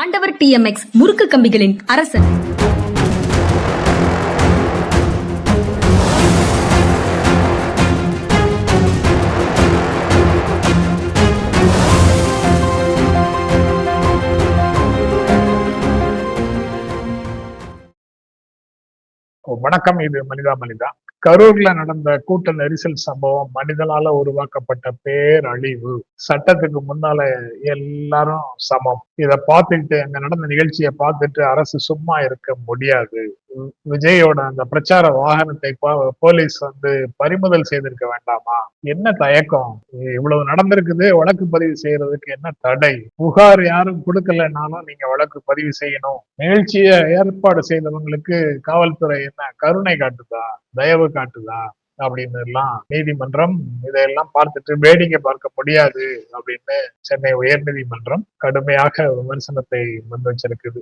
ஆண்டவர் டிஎம்எக்ஸ் முறுக்கு கம்பிகளின் அரசன். வணக்கம் இது மனிதா மனிதா. கரூர்ல நடந்த கூட்ட நெரிசல் சம்பவம் மனிதனால உருவாக்கப்பட்ட பேரழிவு. சட்டத்துக்கு முன்னால எல்லாரும் சமம். இத பார்த்துக்கிட்டு அங்க நடந்த நிகழ்ச்சியை பார்த்துட்டு அரசு சும்மா இருக்க முடியாது. விஜயோட அந்த பிரச்சார வாகனத்தை போலீஸ் வந்து பறிமுதல் செய்திருக்க வேண்டாமா? என்ன தயக்கம்? இவ்வளவு நடந்திருக்குது வழக்கு பதிவு செய்யறதுக்கு என்ன தடை? புகார் யாரும் கொடுக்கலனாலும் நீங்க வழக்கு பதிவு செய்யணும். நிகழ்ச்சியை ஏற்பாடு செய்தவங்களுக்கு காவல்துறை என்ன கருணை காட்டுதா? தயவு காட்டுதா? அப்படின்னு எல்லாம் நீதிமன்றம் இதையெல்லாம் பார்த்துட்டு வேடிக்கை பார்க்க முடியாது அப்படின்னு சென்னை உயர்நீதிமன்றம் கடுமையாக விமர்சனத்தை முன் வச்சிருக்குது.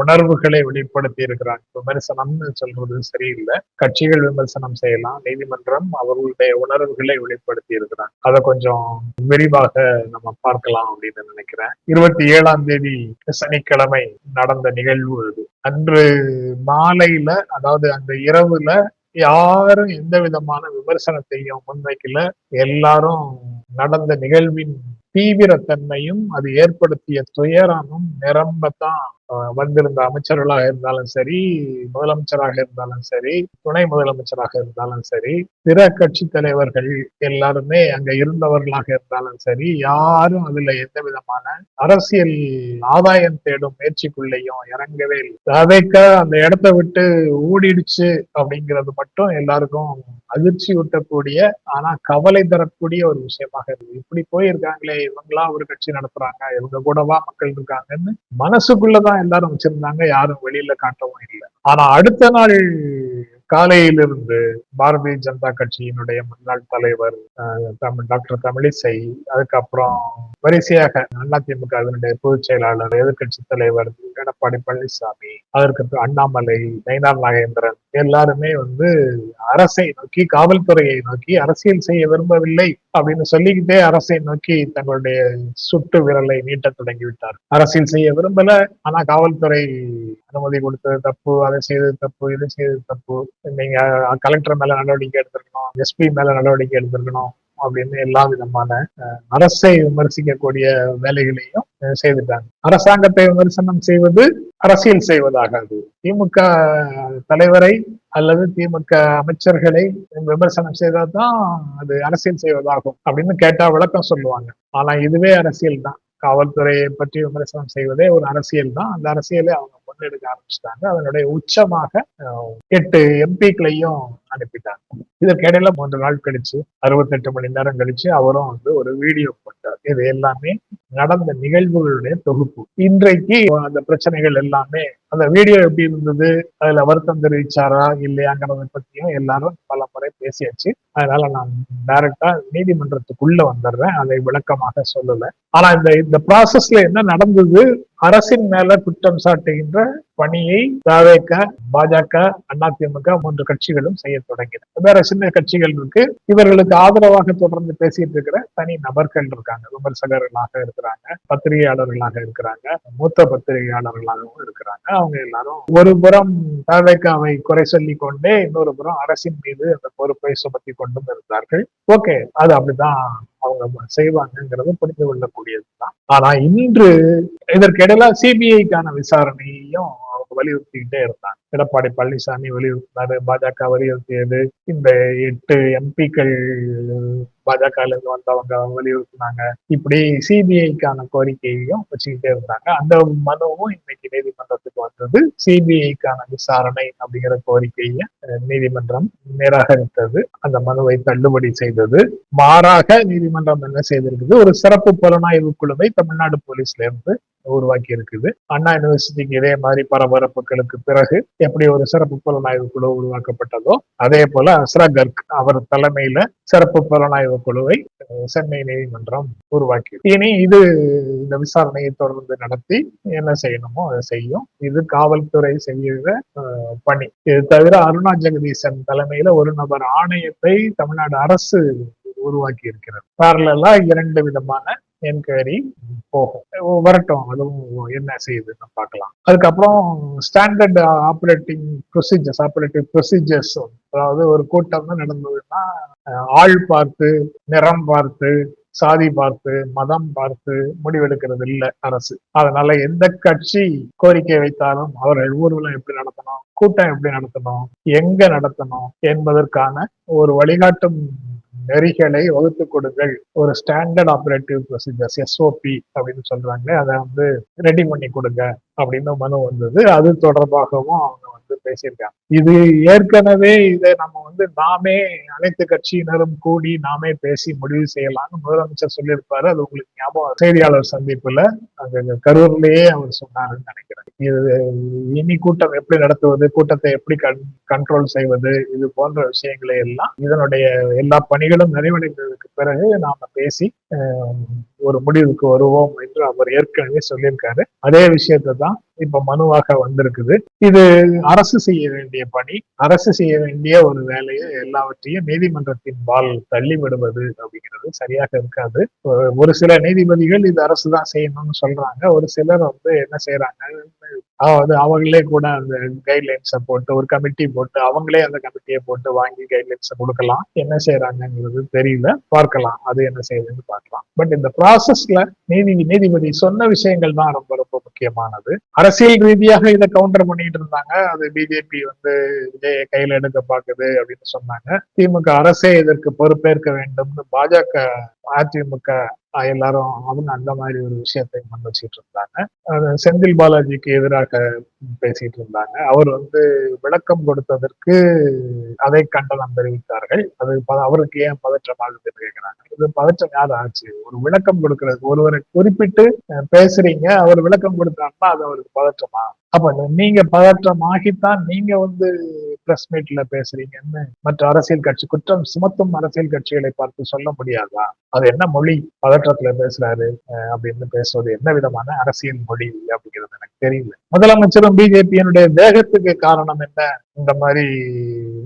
உணர்வுகளை வெளிப்படுத்தி இருக்கிறாங்க. விமர்சனம்னு சொல்றது சரியில்லை. கட்சிகள் விமர்சனம் செய்யலாம். நீதிமன்றம் அவர்களுடைய உணர்வுகளை வெளிப்படுத்தி இருக்கிறாங்க. அதை கொஞ்சம் விரிவாக நம்ம பார்க்கலாம் அப்படின்னு நினைக்கிறேன். இருபத்தி ஏழாம் தேதி சனிக்கிழமை நடந்த நிகழ்வு அது. அன்று மாலையில அதாவது அந்த இரவுல யாரும் எந்த விதமான விமர்சனத்தையும் முன்வைக்கல. எல்லாரும் நடந்த நிகழ்வின் தீவிரத்தன்மையும் அது ஏற்படுத்திய துயரமும் நிரம்பத்தான் வந்திருந்த அமைச்சர்களாக இருந்தாலும் சரி முதலமைச்சராக இருந்தாலும் சரி துணை முதலமைச்சராக இருந்தாலும் சரி பிற கட்சி தலைவர்கள் எல்லாருமே அங்க இருந்தவர்களாக இருந்தாலும் சரி யாரும் அதுல எந்த விதமான அரசியல் ஆதாயம் தேடும் முயற்சிக்குள்ளேயும் இறங்கவே இல்லை. அதைக்க அந்த இடத்த விட்டு ஓடிடுச்சு அப்படிங்கிறது மட்டும் எல்லாருக்கும் அதிர்ச்சி ஊட்டக்கூடிய ஆனா கவலை தரக்கூடிய ஒரு விஷயமாக இருக்கு. இப்படி போயிருக்காங்களே இவங்களா ஒரு கட்சி நடத்துறாங்க இவங்க கூடவா மக்கள் இருக்காங்கன்னு மனசுக்குள்ளதான் எல்லாரும் வச்சிருந்தாங்க யாரும் வெளியில காட்டவும் இல்லை. ஆனா அடுத்த நாள் காலையிலிருந்து பாரதிய ஜனதா கட்சியினுடைய முன்னாள் தலைவர் தமிழ் டாக்டர் தமிழிசை அதுக்கப்புறம் வரிசையாக அதிமுக அதனுடைய பொதுச் செயலாளர் எதிர்க்கட்சி தலைவர் எடப்பாடி பழனிசாமி அதற்கு அண்ணாமலை நயினார் நாகேந்திரன் எல்லாருமே வந்து அரசை நோக்கி காவல்துறையை நோக்கி அரசியல் செய்ய விரும்பவில்லை அப்படின்னு சொல்லிக்கிட்டே அரசை நோக்கி தங்களுடைய சுட்டு விரலை நீட்டத் தொடங்கிவிட்டார் அரசியல் செய்ய விரும்பல ஆனா காவல்துறை அனுமதி கொடுத்தது தப்பு அதை செய்தது தப்பு இது செய்தது தப்பு நீங்க கலெக்டர் மேல நடவடிக்கை எடுத்திருக்கணும் எஸ்பி மேல நடவடிக்கை எடுத்திருக்கணும் அப்படின்னு எல்லா விதமான அரசை விமர்சிக்கக்கூடிய வேலைகளையும் செய்துட்டாங்க. அரசாங்கத்தை விமர்சனம் செய்வது அரசியல் செய்வதாகாது. திமுக தலைவரை அல்லது திமுக அமைச்சர்களை விமர்சனம் செய்தாதான் அது அரசியல் செய்வதாகும் அப்படின்னு கேட்டா விளக்கம் சொல்லுவாங்க. ஆனா இதுவே அரசியல் தான். காவல்துறையை பற்றி விமர்சனம் செய்வதே ஒரு அரசியல் தான். அந்த அரசியலை அவங்க முன்னெடுக்க ஆரம்பிச்சிட்டாங்க. அதனுடைய உச்சமாக எட்டு எம்பிக்களையும் அனுப்பிட்டாங்க. இதற்கிடையில மூன்று நாள் கழிச்சு அறுபத்தெட்டு மணி நேரம் கழிச்சு அவரும் வந்து ஒரு வீடியோ போட்டார். இது எல்லாமே நடந்த நிகழ்வுகளுடைய தொகுப்பு. இன்றைக்கு அந்த பிரச்சனைகள் எல்லாமே அந்த வீடியோ எப்படி இருந்தது? அதுல வருத்தம் தெரிவிச்சாரா? இல்லையாங்கிறத பத்தியும் எல்லாரும் பல முறை பேசியாச்சு. அதனால நான் டைரக்டா நீதிமன்றத்துக்குள்ள வந்துடுறேன். அதை விளக்கமாக சொல்லல. ஆனா இந்த இந்த ப்ராசஸ்ல என்ன நடந்தது? அரசின் மேல குற்றம் சாட்டுகின்ற பணியை தவேக பாஜக அதிமுக மூன்று கட்சிகளும் செய்ய தொடங்கின. வேற சின்ன கட்சிகள் இருக்கு. இவர்களுக்கு ஆதரவாக தொடர்ந்து பேசிட்டு இருக்கிற தனி நபர்கள் இருக்காங்க. விமர்சகர்களாக இருக்கிறாங்க. பத்திரிகையாளர்களாக இருக்கிறாங்க. மூத்த பத்திரிகையாளர்களாகவும் இருக்கிறாங்க. அவங்க எல்லாரும் ஒரு புறம் தாவேக்காவை குறை சொல்லி கொண்டே இன்னொரு புறம் அரசின் மீது அந்த பொறுப்பை சுமத்தி கொண்டும் இருந்தார்கள். ஓகே அது அப்படிதான் அவங்க செய்வாங்கிறது புரிந்து கொள்ளக்கூடியதுதான். ஆனா இன்று இதற்கிடையில சிபிஐக்கான விசாரணையையும் அவங்க வலியுறுத்திக்கிட்டே இருந்தாங்க. எடப்பாடி பழனிசாமி வலியுறுத்தினாரு பாஜக வலியுறுத்தியது. இந்த எட்டு எம்பிக்கள் பாஜக இருந்து வந்தவங்க வலியுறுத்தினாங்க. இப்படி சிபிஐக்கான கோரிக்கையையும் வச்சுக்கிட்டே இருந்தாங்க. அந்த மனுவும் இன்னைக்கு நீதிமன்றத்துக்கு வந்தது சிபிஐக்கான விசாரணை அப்படிங்கிற கோரிக்கையை அஹ், நீதிமன்றம் நிராகரித்தது அந்த மனுவை தள்ளுபடி செய்தது. மாறாக நீதிமன்றம் என்ன செய்திருக்குது? ஒரு சிறப்பு புலனாய்வு குழுவை தமிழ்நாடு போலீஸ்ல இருந்து உருவாக்கி இருக்குது. அண்ணா யூனிவர்சிட்டிக்கு இதே மாதிரி பரபரப்புகளுக்கு பிறகு எப்படி ஒரு சிறப்பு புலனாய்வு குழு உருவாக்கப்பட்டதோ அதே போல அஸ்ரா கர்க் அவர் தலைமையில சிறப்பு புலனாய்வு குழுவை சென்னை நீதிமன்றம் உருவாக்கி இனி இது இந்த விசாரணையை தொடர்ந்து நடத்தி என்ன செய்யணுமோ அதை செய்யும். இது காவல்துறை செய்கிற பணி. இது தவிர அருணா ஜெகதீசன் தலைமையில ஒரு நபர் ஆணையத்தை தமிழ்நாடு அரசு உருவாக்கி இருக்கிறது பேரலா இரண்டு விதமான என்கொயரி போகும் வரட்டும். அதுவும் என்ன செய்யுதுன்னு பார்க்கலாம். அதுக்கப்புறம் standard operating procedures operative procedures அதாவது ஒரு கூட்டம் நடந்ததுன்னா ஆள் பார்த்து நிறம் பார்த்து சாதி பார்த்து மதம் பார்த்து முடிவெடுக்கிறது இல்லை அரசு. அதனால எந்த கட்சி கோரிக்கை வைத்தாலும் அவர்கள் ஊர்வலம் எப்படி நடத்தணும் கூட்டம் எப்படி நடத்தணும் எங்க நடத்தணும் என்பதற்கான ஒரு வழிகாட்டும் நெறிகளை வகுத்து கொடுங்கள். ஒரு ஸ்டாண்டர்ட் ஆபரேட்டிவ் ப்ரொசீஜர்ஸ் எஸ்ஓபி அப்படின்னு சொல்றாங்களே அதை வந்து ரெடி பண்ணி கொடுங்க அப்படின்னு மனு வந்தது. அது தொடர்பாகவும் அவங்க வந்து பேசியிருக்காங்க. இது ஏற்கனவே இதை நம்ம வந்து நாமே அனைத்து கட்சியினரும் கூடி நாமே பேசி முடிவு செய்யலாம்னு முதலமைச்சர் சொல்லியிருப்பாரு. அது உங்களுக்கு ஞாபகம் செய்தியாளர் சந்திப்புல அங்க கரூர்லயே அவர் சொன்னாருன்னு நினைக்கிறேன். இது இனி கூட்டம் எப்படி நடத்துவது கூட்டத்தை எப்படி கண்ட்ரோல் செய்வது இது போன்ற விஷயங்களை எல்லாம் இதனுடைய எல்லா பணிகளும் நிறைவடைந்ததுக்கு பிறகு நாம பேசி ஒரு முடிவுக்கு வருவோம் என்று அவர் ஏற்கனவே சொல்லியிருக்காரு. அதே விஷயத்தை தான் இப்ப மனுவாக வந்திருக்குது. இது அரசு செய்ய வேண்டிய பணி அரசு செய்ய வேண்டிய ஒரு வேலையை எல்லாவற்றையும் நீதிமன்றத்தின் பால் தள்ளி விடுவது அப்படிங்கிறது சரியாக இருக்காது. ஒரு- ஒரு சில நீதிபதிகள் இது அரசு தான் செய்யணும்னு சொல்றாங்க. ஒரு சிலர் வந்து என்ன செய்யறாங்க அதாவது அவங்களே கூட அந்த கைட்லைன்ஸை போட்டு ஒரு கமிட்டி போட்டு அவங்களே அந்த கமிட்டியை போட்டு வாங்கி கைட்லைன்ஸை கொடுக்கலாம். என்ன செய்யறாங்கிறது தெரியல. பார்க்கலாம். அது என்ன செய்யுதுன்னு பார்க்கலாம். பட் இந்த ப்ராசஸ்ல நீதி நீதிபதி சொன்ன விஷயங்கள் தான் ரொம்ப ரொம்ப முக்கியமானது. அரசியல் ரீதியாக இதை கவுண்டர் பண்ணிட்டு இருந்தாங்க. அது பிஜேபி வந்து விஜய கையில எடுக்க பாக்குது அப்படின்னு சொன்னாங்க. திமுக அரசே இதற்கு பொறுப்பேற்க வேண்டும்னு பாஜக அதிமுக எல்லாரும் அவங்க அந்த மாதிரி ஒரு விஷயத்தை முன் வச்சுட்டு இருந்தாங்க. அது செந்தில் பாலாஜிக்கு எதிராக பேசிட்டு இருந்தாங்க. அவர் வந்து விளக்கம் கொடுத்ததற்கு அதை கண்டனம் தெரிவித்தார்கள். அது அவருக்கு ஏன் பதற்றமாகுதுன்னு கேட்கிறாங்க இது பதற்றம் யார் ஆச்சு? ஒரு விளக்கம் கொடுக்கறது ஒருவரை குறிப்பிட்டு பேசுறீங்க. அவர் விளக்கம் கொடுத்தாருன்னா அது அவருக்கு பதற்றமா? அப்ப நீங்க பதற்றமாகித்தான் நீங்க வந்து பிரஸ் மீட்ல பேசுறீங்கன்னு மற்ற அரசியல் கட்சி குற்றம் சுமத்தும் அரசியல் கட்சிகளை பார்த்து சொல்ல முடியாதா? அது என்ன மொழி? பதற்றத்துல பேசுறாரு அப்படின்னு பேசுவது என்ன விதமான அரசியல் மொழி அப்படிங்கிறது எனக்கு தெரியல. முதலமைச்சரும் பிஜேபியினுடைய வேகத்துக்கு காரணம் என்ன? இந்த மாதிரி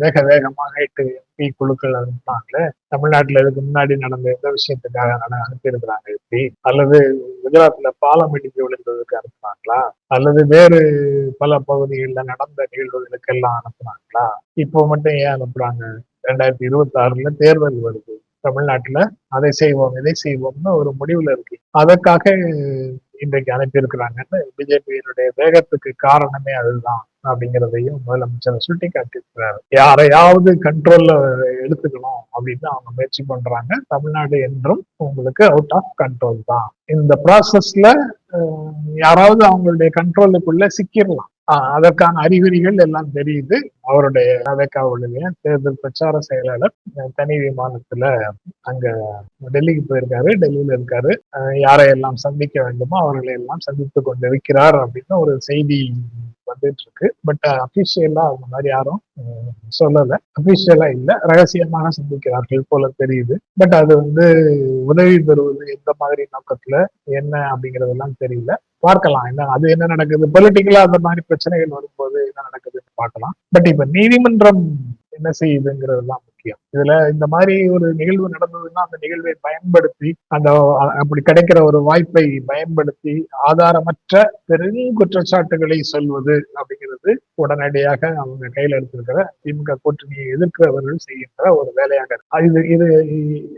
வேக வேகமாக எட்டு எம்பி குழுக்கள் அனுப்பினாங்களே தமிழ்நாட்டுல இதுக்கு முன்னாடி நடந்த எந்த விஷயத்துக்காக அனுப்பியிருக்கிறாங்க எப்படி? அல்லது குஜராத்ல பாலம் இடிஞ்சு விழுந்ததுக்கு அனுப்புனாங்களா? அல்லது வேறு பல பகுதிகளில் நடந்த நிகழ்வுகளுக்கெல்லாம் அனுப்புனாங்களா? இப்போ மட்டும் ஏன் அனுப்புறாங்க? ரெண்டாயிரத்தி இருபத்தி ஆறுல தேர்தல் வருது. தமிழ்நாட்டுல அதை செய்வோம் இதை செய்வோம்னு ஒரு முடிவுல இருக்கு. அதற்காக இன்றைக்கு அனுப்பியிருக்கிறாங்கன்னு பிஜேபியினுடைய வேகத்துக்கு காரணமே அதுதான். அப்படிங்கிறதையும் முதலமைச்சர் சுட்டி காட்டியிருக்கிறாரு யாரையாவது கண்ட்ரோல்ல எடுத்துக்கணும் அப்படின்னு அவங்க முயற்சி பண்றாங்க. தமிழ்நாடு என்றும் உங்களுக்கு அவுட் ஆஃப் கண்ட்ரோல் தான். இந்த ப்ராசஸ்ல யாராவது அவங்களுடைய கண்ட்ரோலுக்குள்ள சிக்கிடலாம் அதற்கான அறிகுறிகள் எல்லாம் தெரியுது. அவருடைய அதற்காவுடைய தேர்தல் பிரச்சார செயலாளர் தனி விமானத்துல அங்க டெல்லிக்கு போயிருக்காரு. டெல்லியில இருக்காரு. யாரையெல்லாம் சந்திக்க வேண்டுமோ அவர்களை எல்லாம் சந்தித்து கொண்டிருக்கிறார் அப்படின்னு ஒரு செய்தி வந்துட்டு இருக்கு பட் uh, அபிஷியலா அந்த மாதிரி யாரும் சொல்லல. அபிஷியலா இல்ல. ரகசியமாக சந்திக்கிறார்கள் போல தெரியுது. பட் அது வந்து உதவி பெறுவது எந்த மாதிரி நோக்கத்துல என்ன அப்படிங்கறதெல்லாம் தெரியல. பார்க்கலாம். என்ன அது என்ன நடக்குது? பொலிட்டிக்கலா அந்த மாதிரி பிரச்சனைகள் வரும்போது என்ன நடக்குதுன்னு பார்க்கலாம். பட் இப்ப நீதிமன்றம் என்ன செய்யுதுங்கிறது தான் முக்கியம். இதுல இந்த மாதிரி ஒரு நிகழ்வு நடந்ததுன்னா அந்த நிகழ்வை பயன்படுத்தி அந்த அப்படி கிடைக்கிற ஒரு வாய்ப்பை பயன்படுத்தி ஆதாரமற்ற பெரும் குற்றச்சாட்டுகளை சொல்வது அப்படிங்கிறது உடனடியாக அவங்க கையில எடுத்திருக்கிற திமுக கூட்டணியை எதிர்க்கிறவர்கள் செய்கின்ற ஒரு வேலையாக இது இது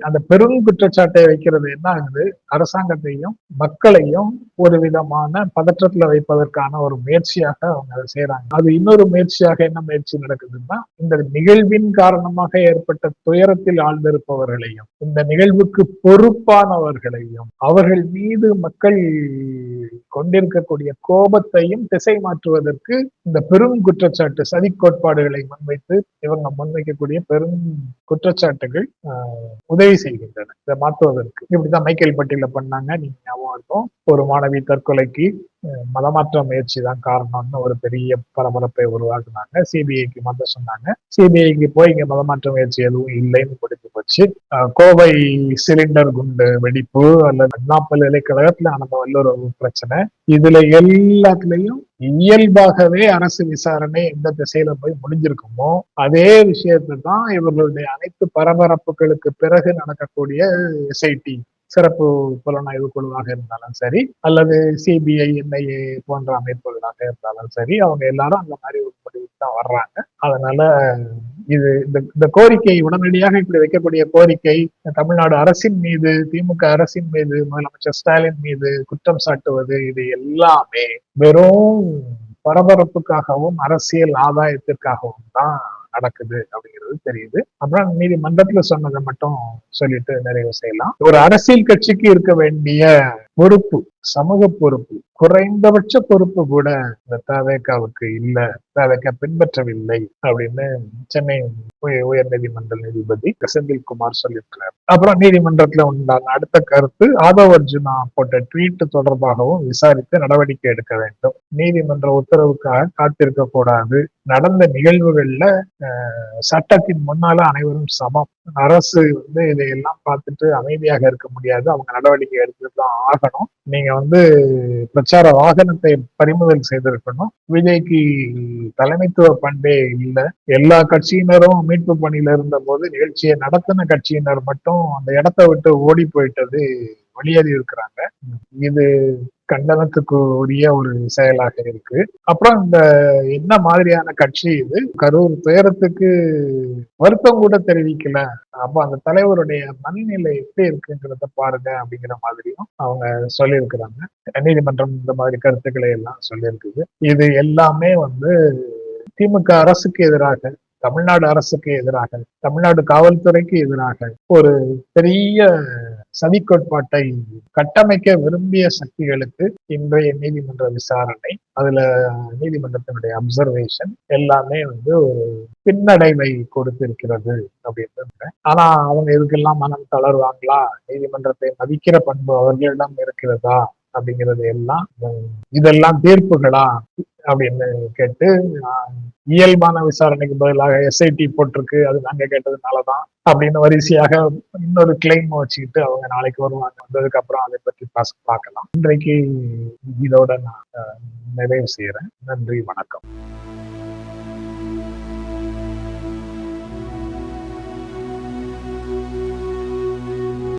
அந்த பெரும் குற்றச்சாட்டை வைக்கிறது என்ன ஆகுது? அரசாங்கத்தையும் மக்களையும் ஒரு விதமான பதற்றத்துல வைப்பதற்கான ஒரு முயற்சியாக அவங்க அதை செய்யறாங்க அது இன்னொரு முயற்சியாக என்ன முயற்சி நடக்குதுன்னா இந்த நிகழ்வின் காரணமாக ஏற்பட்ட துயரத்தில் ஆழ்ந்திருப்பவர்களையும் இந்த நிகழ்வுக்கு பொறுப்பானவர்களையும் அவர்கள் மீது மக்கள் கொண்டிருக்கக்கூடிய கோபத்தையும் திசை மாற்றுவதற்கு இந்த பெரும் குற்றச்சாட்டு சதி கோட்பாடுகளை முன்வைத்து இவங்க முன்வைக்கக்கூடிய பெரும் குற்றச்சாட்டுகள் உதவி செய்கின்றன. இதை மாற்றுவதற்கு. இப்படிதான் மைக்கேல் பட்டியல பண்ணாங்க. நீங்க ஞாபகம் இருக்கும். ஒரு மாணவி தற்கொலைக்கு மதமாற்ற முயற்சி தான் காரணம்னு ஒரு பெரிய பரபரப்பை உருவாக்குனாங்க. சிபிஐக்கு மாற்ற சொன்னாங்க. சிபிஐக்கு போய் இங்க மதமாற்ற முயற்சி எதுவும் இல்லைன்னு முடிஞ்சு போச்சு. கோவை சிலிண்டர் குண்டு வெடிப்பு அல்லது அண்ணா பல்கலைக்கழகத்துல நடந்த வல்லுறவு பிரச்சனை. இதுல எல்லாத்துலயும் இயல்பாகவே அரசு விசாரணை எந்த திசையில போய் முடிஞ்சிருக்குமோ அதே விஷயத்தை தான் இவர்களுடைய அனைத்து பரபரப்புகளுக்கு பிறகு நடக்கக்கூடிய எஸ்ஐடி சிறப்பு புலனாய்வு குழுவாக இருந்தாலும் சரி அல்லது சிபிஐ என்ஐஏ போன்ற அமைப்புகளாக இருந்தாலும் சரி அவங்க எல்லாரும் அந்த மாதிரி ஒரு முடிவுக்கு தான் வர்றாங்க. அதனால இது இந்த இந்த கோரிக்கை உடனடியாக இப்படி வைக்கக்கூடிய கோரிக்கை தமிழ்நாடு அரசின் மீது திமுக அரசின் மீது முதலமைச்சர் ஸ்டாலின் மீது குற்றம் சாட்டுவது இது எல்லாமே வெறும் பரபரப்புக்காகவும் அரசியல் ஆதாயத்திற்காகவும் தான் நடக்குது அப்படிங்கிறது தெரியுது. அப்புறம் நீதிமன்றத்துல சொன்னதை மட்டும் சொல்லிட்டு நிறைவு செய்யலாம். ஒரு அரசியல் கட்சிக்கு இருக்க வேண்டிய பொறுப்பு சமூக பொறுப்பு குறைந்தபட்ச பொறுப்பு கூட இந்த தவேக்காவுக்கு இல்லை தவேக்கா பின்பற்றவில்லை அப்படின்னு சென்னை உயர் நீதிமன்ற நீதிபதி செந்தில்குமார் சொல்லியிருக்கிறார். அப்புறம் நீதிமன்றத்துல உண்டான அடுத்த கருத்து ஆதவ் அர்ஜுனா போட்ட ட்வீட் தொடர்பாகவும் விசாரித்து நடவடிக்கை எடுக்க வேண்டும். நீதிமன்ற உத்தரவுக்காக காத்திருக்க கூடாது. நடந்த நிகழ்வுகள்ல சட்டத்தின் முன்னால அனைவரும் சமம். அரசு வந்து இதையெல்லாம் பார்த்துட்டு அமைதியாக இருக்க முடியாது. அவங்க நடவடிக்கை எடுத்துட்டு தான் ஆகணும். நீங்க வந்து பிரச்சார வாகனத்தை பறிமுதல் செய்திருக்கணும். விஜய்க்கு தலைமைத்துவ பண்பே இல்லை. எல்லா கட்சியினரும் மீட்பு பணியில இருந்த போது நிகழ்ச்சியை நடத்தின கட்சியினர் மட்டும் அந்த இடத்தை விட்டு ஓடி போயிட்டது வெளியேறி இருக்கிறாங்க. இது கண்டனத்துக்கு உரிய ஒரு செயலாக இருக்கு. அப்புறம் இந்த என்ன மாதிரியான கட்சி இது? கரூர் துயரத்துக்கு வருத்தம் கூட தெரிவிக்கல. அப்ப அந்த தலைவருடைய மனநிலை எப்படி இருக்குங்கிறத பாருங்க அப்படிங்கிற மாதிரியும் அவங்க சொல்லியிருக்கிறாங்க. நீதிமன்றம் இந்த மாதிரி கருத்துக்களை எல்லாம் சொல்லியிருக்குது. இது எல்லாமே வந்து திமுக அரசுக்கு எதிராக தமிழ்நாடு அரசுக்கு எதிராக தமிழ்நாடு காவல்துறைக்கு எதிராக ஒரு பெரிய சதி கோட்பாட்டை கட்டமைக்க விரும்பிய சக்திகளுக்கு இன்றைய நீதிமன்ற விசாரணை அதுல நீதிமன்றத்தினுடைய அப்சர்வேஷன் எல்லாமே வந்து ஒரு பின்னடைவை கொடுத்திருக்கிறது அப்படின்னு ஆனா அவங்க இதுக்கெல்லாம் மனம் தளர்வாங்களா? நீதிமன்றத்தை மதிக்கிற பண்பு அவர்களிடம் இருக்கிறதா? அப்படிங்கிறது எல்லாம் இதெல்லாம் தீர்ப்புகளா அப்படின்னு கேட்டு இயல்பான விசாரணைக்கு பதிலாக எஸ்ஐடி போட்டிருக்கு அது நாங்க கேட்டதுனாலதான் அப்படின்னு வரிசையாக இன்னொரு கிளைம் வச்சுக்கிட்டு அவங்க நாளைக்கு வருவாங்க. வந்ததுக்கு அப்புறம் அதை பற்றி பாஸ் பார்க்கலாம். இன்றைக்கு இதோட நான் நிறைவு செய்யறேன் நன்றி வணக்கம்.